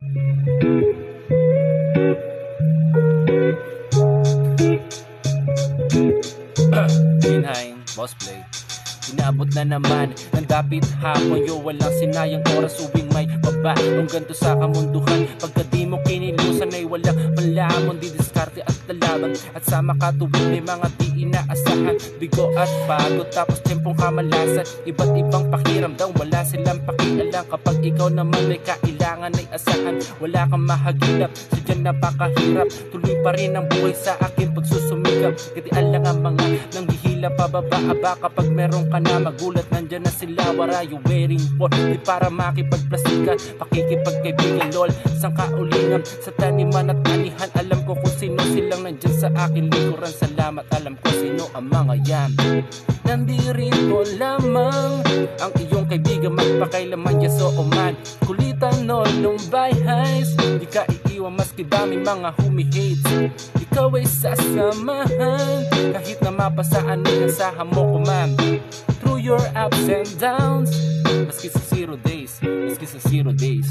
Inhain, boss play Inaabot na naman ng dapit hapon. Yo, walang sinayang oras uwing may baba. Ang ganto sa kamunduhan Pagka di mo kinilusan ay walang malamon Didiskarte at lalaban At sa makatuwing may mga di inaasahan Bigo at pagod tapos tempong kamalasan. Iba't ibang pakiramdam Wala silang pakialam. Kapag ikaw naman may kailangan ay asahan Wala kang mahagilap. Sadyang napakahirap Tuloy pa rin ang buhay sa akin pagsusumikap. Kitian lang ang mga nanghihila pababa-aba Kapag meron ka na magulat Nandyan na sila. What are you waiting for? Di para makipagplasikan Pakikipagkaibigan lol. Sang kaulingan sa taniman at anihan Alam ko sa akin likuran. Salamat alam ko sino ang mga yan. Nandirito lamang Ang iyong kaibigan. Magpakailaman yaso o man Kulitan no lumbay highs Di ka iiwan maski daming mga humihates Ikaw ay sasamahan. Kahit na mapasaan inasahan mo ko man Through your ups and downs. Maski sa zero days. Maski sa zero days